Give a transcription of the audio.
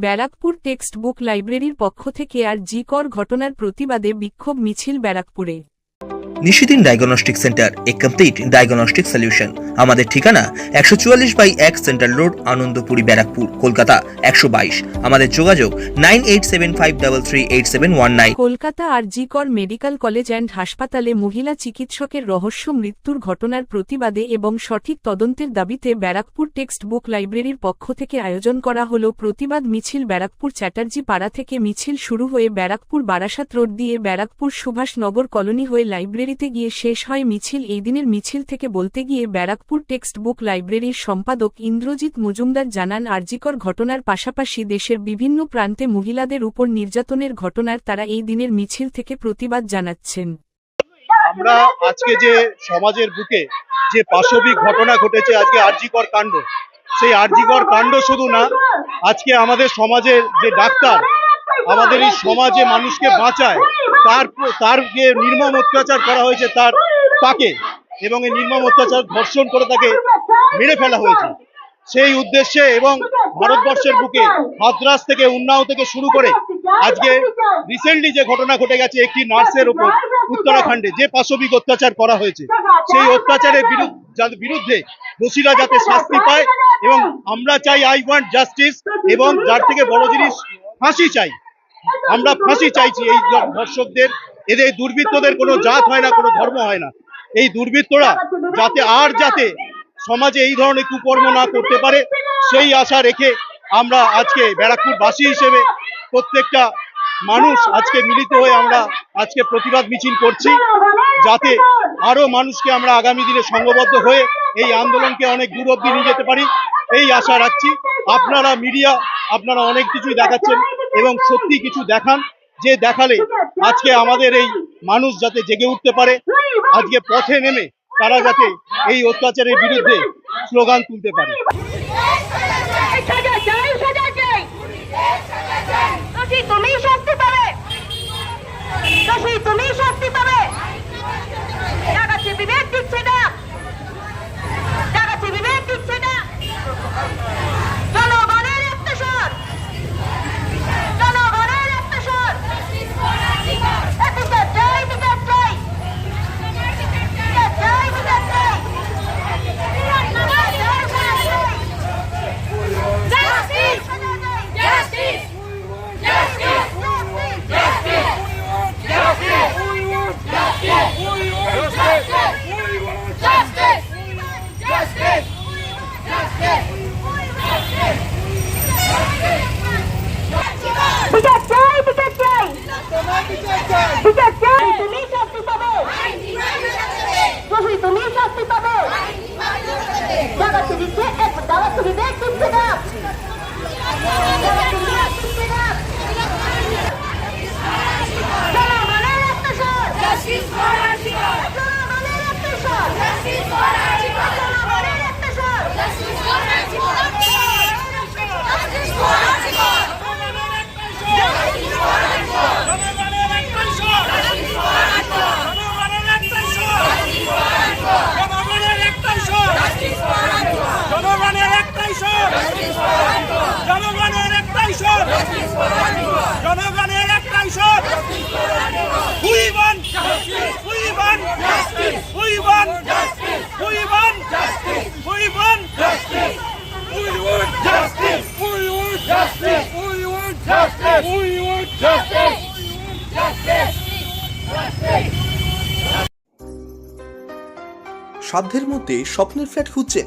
Barrackpore text book লাইব্রেরির পক্ষ থেকে আর জি কর ঘটনার প্রতিবাদে বিক্ষোভ মিছিল ব্যারাকপুরে। নিশিদিন ডায়াগনস্টিক সেন্টার এ কমপ্লিট ডায়াগনস্টিক সলিউশন আমাদের ঠিকানা একশো চুয়াল্লিশ বাই এক সেন্ট্রাল রোড আনন্দপুরি, ব্যারাকপুর, কলকাতা একশো বাইশ। আমাদের যোগাযোগ nine eight seven five double three eight seven one nine. Kolkata R G Kar medical college and হাসপাতালে মহিলা চিকিৎসকের রহস্য, মৃত্যুর ঘটনার প্রতিবাদে এবং সঠিক তদন্তের দাবিতে ব্যারাকপুর টেক্সট বুক লাইব্রেরির পক্ষ থেকে আয়োজন করা হল প্রতিবাদ মিছিল। ব্যারাকপুর চ্যাটার্জি পাড়া থেকে মিছিল শুরু হয়ে ব্যারাকপুর বারাসাত রোড দিয়ে ব্যারাকপুর সুভাষনগর কলোনি হয়ে লাইব্রেরিতে গিয়ে শেষ হয় মিছিল। এই দিনের মিছিল থেকে বলতে গিয়ে ব্যারাকপুর টেক্সট বুক লাইব্রেরির সম্পাদক ইন্দ্রজিৎ মজুমদার জানান, আরজিকর ঘটনার পাশাপাশি দেশের বিভিন্ন প্রান্তে মহিলাদের উপর নির্যাতনের ঘটনার তারা এই দিনের মিছিল থেকে প্রতিবাদ জানাচ্ছেন। আমরা আজকে যে সমাজের বুকে যে পাশবিক ঘটনা ঘটেছে, আজকে আরজিকর কাণ্ড। সেই আর্জিকর কাণ্ড শুধু না, আজকে আমাদের সমাজের যে ডাক্তার আমাদের এই সমাজে মানুষকে বাঁচায় তার তার যে নির্মম অত্যাচার করা হয়েছে তার তাকে এবং এই নির্মম অত্যাচার ধর্ষণ করে তাকে মেরে ফেলা হয়েছে। সেই উদ্দেশ্যে এবং ভারতবর্ষের বুকে মাদ্রাস থেকে উন্নাও থেকে শুরু করে আজকে রিসেন্টলি যে ঘটনা ঘটে গেছে একটি নার্সের উপর উত্তরাখণ্ডে যে পাশবিক অত্যাচার করা হয়েছে সেই অত্যাচারের বিরুদ্ধে বিরুদ্ধে দোষীরা যাতে শাস্তি পায় এবং আমরা চাই আই ওয়ান্ট জাস্টিস এবং যার থেকে বড় জিনিস ফাঁসি চাই। আমরা ফাঁসি চাইছি এই ধর্ষকদের, এদের দুর্বৃত্তদের কোনো জাত হয় না, কোনো ধর্ম হয় না। এই দুর্বৃত্তরা যাতে আর যাতে সমাজে এই ধরনের কুকর্ম না করতে পারে, সেই আশা রেখে আমরা আজকে ব্যারাকপুরবাসী হিসেবে প্রত্যেকটা মানুষ আজকে মিলিত হয়ে আমরা আজকে প্রতিবাদ মিছিল করছি, যাতে আরও মানুষকে আমরা আগামী দিনে সংঘবদ্ধ হয়ে এই আন্দোলনকে অনেক দূর অব্দি নিয়ে যেতে পারি, এই আশা রাখছি। আপনারা মিডিয়া, আপনারা অনেক কিছুই দেখাচ্ছেন। এবং সত্যি কিছু দেখান, যে দেখালে আজকে আমাদের এই মানুষ যাতে জেগে উঠতে পারে, আজকে পথে নেমে তারা যাতে এই অত্যাচারের বিরুদ্ধে স্লোগান তুলতে পারে। তুমি শক্তি পাবে। তুমি শাস্তি Везде это далось увидеть и сюда! জনগণের একটাই সব we want we want we সাধ্যের মধ্যে স্বপ্নের ফ্ল্যাট খুঁজছেন।